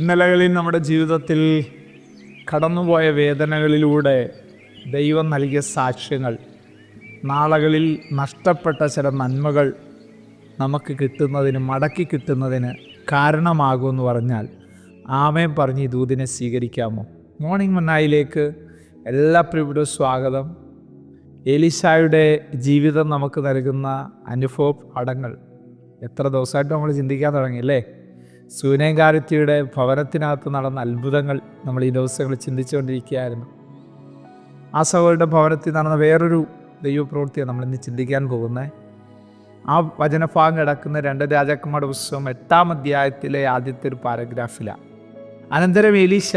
ഇന്നലകളിൽ നമ്മുടെ ജീവിതത്തിൽ കടന്നുപോയ വേദനകളിലൂടെ ദൈവം നൽകിയ സാക്ഷ്യങ്ങൾ നാളകളിൽ നഷ്ടപ്പെട്ട ചില നന്മകൾ നമുക്ക് കിട്ടുന്നതിന് മടക്കി കിട്ടുന്നതിന് കാരണമാകുമെന്ന് പറഞ്ഞാൽ ആമയം പറഞ്ഞ് ഈ ദൂതിനെ സ്വീകരിക്കാമോ? മോർണിംഗ് മന്നായിലേക്ക് എല്ലാ പ്രിയപ്പെട്ട സ്വാഗതം. എലിസായുടെ ജീവിതം നമുക്ക് നൽകുന്ന അനുഭവ പാഠങ്ങൾ എത്ര ദിവസമായിട്ട് നമ്മൾ ചിന്തിക്കാൻ തുടങ്ങി അല്ലേ? സൂനേങ്കാരത്തിയുടെ ഭവനത്തിനകത്ത് നടന്ന അത്ഭുതങ്ങൾ നമ്മൾ ഈ ദിവസങ്ങളിൽ ചിന്തിച്ചുകൊണ്ടിരിക്കുകയായിരുന്നു. ആ സഹോദരുടെ ഭവനത്തിൽ നടന്ന വേറൊരു ദൈവപ്രവൃത്തിയാണ് നമ്മൾ ഇന്ന് ചിന്തിക്കാൻ പോകുന്നത്. ആ വചനഭാഗം കിടക്കുന്ന രണ്ട് രാജാക്കന്മാരുടെ പുസ്തകം എട്ടാം അധ്യായത്തിലെ ആദ്യത്തെ ഒരു പാരഗ്രാഫിലാണ്. അനന്തരം എലീശ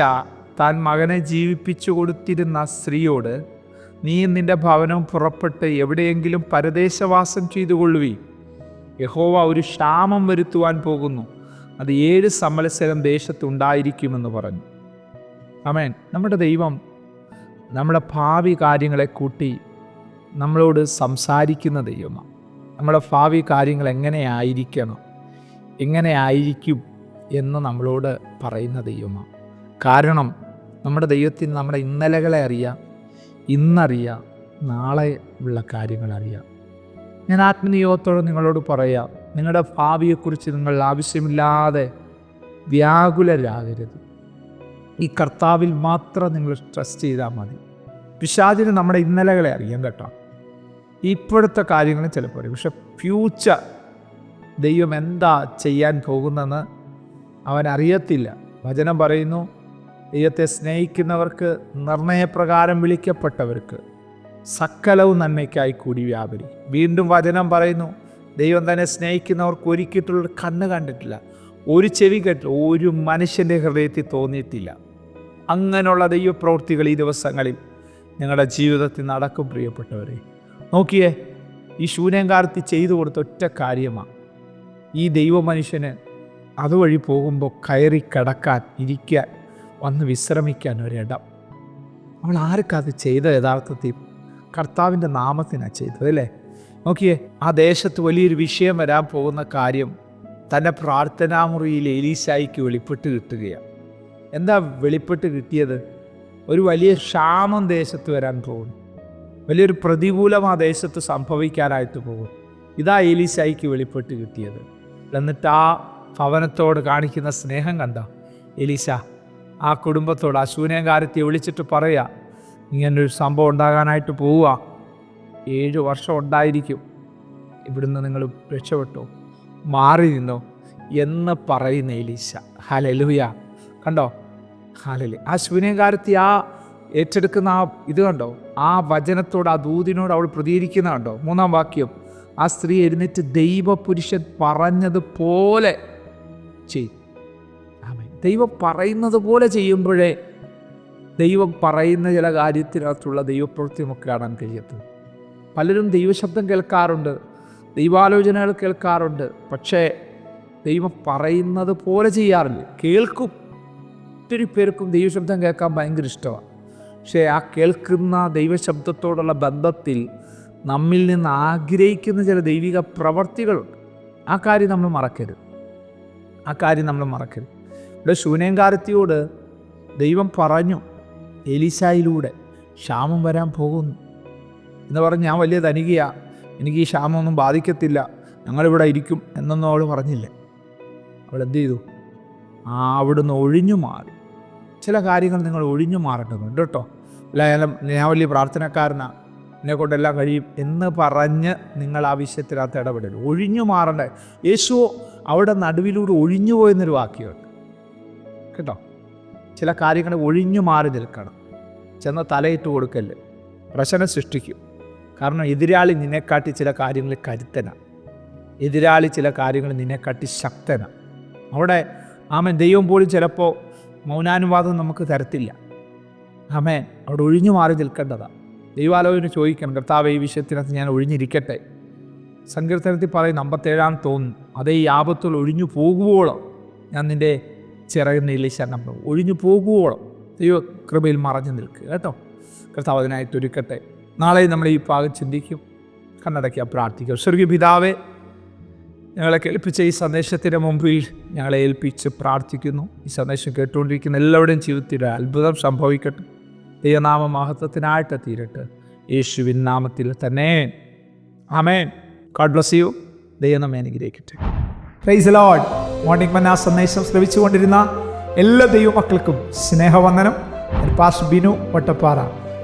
താൻ മകനെ ജീവിപ്പിച്ചു കൊടുത്തിരുന്ന സ്ത്രീയോട് നീ നിന്റെ ഭവനം പുറപ്പെട്ട് എവിടെയെങ്കിലും പരദേശവാസം ചെയ്തു കൊള്ളുവീ യഹോവ ഒരു ക്ഷാമം വരുത്തുവാൻ പോകുന്നു. അത് ഏഴ് സമലസരം ദേശത്തുണ്ടായിരിക്കുമെന്ന് പറഞ്ഞു. അമേൻ നമ്മുടെ ദൈവം നമ്മുടെ ഭാവി കാര്യങ്ങളെ കൂട്ടി നമ്മളോട് സംസാരിക്കുന്ന ദൈവമാണ് നമ്മുടെ ഭാവി കാര്യങ്ങൾ എങ്ങനെയായിരിക്കണം എങ്ങനെയായിരിക്കും എന്ന് നമ്മളോട് പറയുന്ന ദൈവമാണ് കാരണം നമ്മുടെ ദൈവത്തിന് നമ്മുടെ ഇന്നലകളെ അറിയാം ഇന്നറിയാം നാളെ ഉള്ള കാര്യങ്ങൾ അറിയാം. ഞാൻ ആത്മനിയോഗത്തോടെ നിങ്ങളോട് പറയാം നിങ്ങളുടെ ഭാവിയെക്കുറിച്ച് നിങ്ങൾ ആവശ്യമില്ലാതെ വ്യാകുലരാകരുത്. ഈ കർത്താവിൽ മാത്രം നിങ്ങൾ ട്രസ്റ്റ് ചെയ്താൽ മതി. പിശാചിന് നമ്മുടെ ഇന്നലകളെ അറിയാം കേട്ടോ. ഇപ്പോഴത്തെ കാര്യങ്ങൾ ചിലപ്പോൾ അറിയും. പക്ഷെ ഫ്യൂച്ചർ ദൈവം എന്താ ചെയ്യാൻ പോകുന്നതെന്ന് അവൻ അറിയത്തില്ല. വചനം പറയുന്നു ദൈവത്തെ സ്നേഹിക്കുന്നവർക്ക് നിർണയപ്രകാരം വിളിക്കപ്പെട്ടവർക്ക് സക്കലവും നന്മയ്ക്കായി കൂടി വ്യാപരി. വീണ്ടും വചനം പറയുന്നു ദൈവം തന്നെ സ്നേഹിക്കുന്നവർക്ക് ഒരുക്കിയിട്ടുള്ള കണ്ണ് കണ്ടിട്ടില്ല ഒരു ചെവി കേട്ടില്ല ഒരു മനുഷ്യന്റെ ഹൃദയത്തിൽ തോന്നിയിട്ടില്ല. അങ്ങനെയുള്ള ദൈവപ്രവൃത്തികൾ ഈ ദിവസങ്ങളിൽ നിങ്ങളുടെ ജീവിതത്തിൽ നടക്കും പ്രിയപ്പെട്ടവരെ. നോക്കിയേ ഈ ശൂന്യങ്കാലത്ത് ചെയ്തു കൊടുത്ത ഒറ്റ കാര്യമാണ് ഈ ദൈവ മനുഷ്യന് അതുവഴി പോകുമ്പോൾ കയറി കിടക്കാൻ ഇരിക്കാൻ വന്ന് വിശ്രമിക്കാൻ ഒരിടം അവൾ ആർക്കത് ചെയ്ത യഥാർത്ഥത്തിൽ കർത്താവിന്റെ നാമത്തിനാണ് ചെയ്തത് അല്ലേ? നോക്കിയേ ആ ദേശത്ത് വലിയൊരു വിഷയം വരാൻ പോകുന്ന കാര്യം തന്റെ പ്രാർത്ഥനാമുറിയിൽ എലീസായിക്ക് വെളിപ്പെട്ട് കിട്ടുകയാണ്. എന്താ വെളിപ്പെട്ട് കിട്ടിയത്? ഒരു വലിയ ക്ഷാമം ദേശത്ത് വരാൻ പോകുന്നു. വലിയൊരു പ്രതികൂലം ആ ദേശത്ത് സംഭവിക്കാനായിട്ട് പോകും ഇതാ എലീസായിക്ക് വെളിപ്പെട്ട് കിട്ടിയത്. എന്നിട്ട് ആ ഭവനത്തോട് കാണിക്കുന്ന സ്നേഹം കണ്ട? എലീസ ആ കുടുംബത്തോട് ആ ശൂന്യകാരത്തെ വിളിച്ചിട്ട് പറയുക ഇങ്ങനൊരു സംഭവം ഉണ്ടാകാനായിട്ട് പോവുക. ഏഴ് വർഷം ഉണ്ടായിരിക്കും. ഇവിടുന്ന് നിങ്ങൾ രക്ഷപ്പെട്ടോ? മാറി നിന്നോ? എന്ന് പറയുന്ന എലീശ. ഹലലുയ കണ്ടോ? ഹലലി ആ ശൂന്യകാരത്തി ആ ഏറ്റെടുക്കുന്ന ആ ഇത് കണ്ടോ? ആ വചനത്തോട് ആ ദൂതിനോട് അവൾ പ്രതികരിക്കുന്ന കണ്ടോ? മൂന്നാം വാക്യം. ആ സ്ത്രീ എഴുന്നേറ്റ് ദൈവപുരുഷൻ പറഞ്ഞതുപോലെ ചെയ്യും. ദൈവം പറയുന്നത് പോലെ ചെയ്യുമ്പോഴേ ദൈവം പറയുന്ന ചില കാര്യത്തിനകത്തുള്ള ദൈവപ്രവൃത്തി നമുക്ക് കാണാൻ കഴിയത്തുള്ളൂ. പലരും ദൈവശബ്ദം കേൾക്കാറുണ്ട് ദൈവാലോചനകൾ കേൾക്കാറുണ്ട് പക്ഷേ ദൈവം പറയുന്നത് പോലെ ചെയ്യാറില്ല. കേൾക്കും ഒത്തിരി പേർക്കും ദൈവശബ്ദം കേൾക്കാൻ ഭയങ്കര ഇഷ്ടമാണ്. പക്ഷേ ആ കേൾക്കുന്ന ദൈവശബ്ദത്തോടുള്ള ബന്ധത്തിൽ നമ്മിൽ നിന്ന് ആഗ്രഹിക്കുന്ന ചില ദൈവിക പ്രവർത്തികളുണ്ട്. ആ കാര്യം നമ്മൾ മറക്കരുത്. ആ കാര്യം നമ്മൾ മറക്കരുത്. ഇവിടെ ശൂന്യങ്കാരത്തിയോട് ദൈവം പറഞ്ഞു എലിശായിലൂടെ ക്ഷാമം വരാൻ പോകുന്നു. എന്ന് പറഞ്ഞ് ഞാൻ വലിയ ധനികയാണ് എനിക്ക് ഈ ക്ഷാമമൊന്നും ബാധിക്കത്തില്ല. ഞങ്ങളിവിടെ ഇരിക്കും എന്നൊന്നും അവൾ പറഞ്ഞില്ലേ. അവൾ എന്ത് ചെയ്തു? ആ അവിടുന്ന് ഒഴിഞ്ഞു മാറി. ചില കാര്യങ്ങൾ നിങ്ങൾ ഒഴിഞ്ഞു മാറേണ്ടതുണ്ട് കേട്ടോ. അല്ല ഞാൻ വലിയ പ്രാർത്ഥനക്കാരനാണ് എന്നെ കൊണ്ടെല്ലാം കഴിയും എന്ന് പറഞ്ഞ് നിങ്ങൾ ആ വിഷയത്തിനകത്ത് ഇടപെടരുത്. ഒഴിഞ്ഞു മാറണ്ടേ. യേശു അവിടെ നടുവിലൂടെ ഒഴിഞ്ഞു പോയെന്നൊരു വാക്യമുണ്ട്. കേട്ടോ? ചില കാര്യങ്ങൾ ഒഴിഞ്ഞു മാറി നിൽക്കണം. ചെന്ന് തലയിട്ട് കൊടുക്കല്ല്. പ്രശ്നം സൃഷ്ടിക്കും. കാരണം എതിരാളി നിന്നെക്കാട്ടി ചില കാര്യങ്ങൾ കരുത്തനാണ് എതിരാളി ചില കാര്യങ്ങൾ നിന്നെക്കാട്ടി ശക്തനാണ് അവിടെ ആമൻ ദൈവം പോലും ചിലപ്പോൾ മൗനാനുവാദം നമുക്ക് തരത്തില്ല. ആമേൻ അവിടെ ഒഴിഞ്ഞു മാറി നിൽക്കേണ്ടതാണ് ദൈവാലോചന ചോദിക്കണം കർത്താവ് ഈ വിഷയത്തിനകത്ത് ഞാൻ ഒഴിഞ്ഞിരിക്കട്ടെ? സങ്കീർത്തനത്തിൽ പറയുന്ന അമ്പത്തേഴാം തോന്നുന്നു അതേ ഈ ആപത്തിൽ ഒഴിഞ്ഞു പോകുവോളം ഞാൻ നിന്റെ ചിറകുന്നതിൽ ശരണം ഒഴിഞ്ഞു പോകുവോളം ദൈവ കൃപയിൽ മറഞ്ഞു നിൽക്കുക. കേട്ടോ? കർത്താവ് അതിനായിട്ട് ഒരുക്കട്ടെ നാളെ നമ്മൾ ഈ ഭാഗം ചിന്തിക്കും കണ്ണടയ്ക്കുക പ്രാർത്ഥിക്കുക സ്വർഗീയ പിതാവേ ഞങ്ങളെ കേൾപ്പിച്ച ഈ സന്ദേശത്തിന്റെ മുമ്പിൽ ഞങ്ങളെ ഏൽപ്പിച്ച് പ്രാർത്ഥിക്കുന്നു. ഈ സന്ദേശം കേട്ടുകൊണ്ടിരിക്കുന്ന എല്ലാവരുടെയും ജീവിതത്തിൽ അത്ഭുതം സംഭവിക്കട്ടെ. ദൈവനാമ മഹത്വത്തിനായിട്ട് തീരട്ടെ. യേശുവിൻ നാമത്തിൽ തന്നെ. അമേൻ ഗോഡ് ബ്ലസ് യു ദൈവം അനുഗ്രഹിക്കട്ടെ. പ്രൈസ് ലോഡ് മോർണിംഗ് മന്ന സന്ദേശം ശ്രവിച്ചുകൊണ്ടിരുന്ന എല്ലാ ദൈവമക്കൾക്കും സ്നേഹവന്ദനം. പാസ് ബിനു വട്ടപ്പാറ.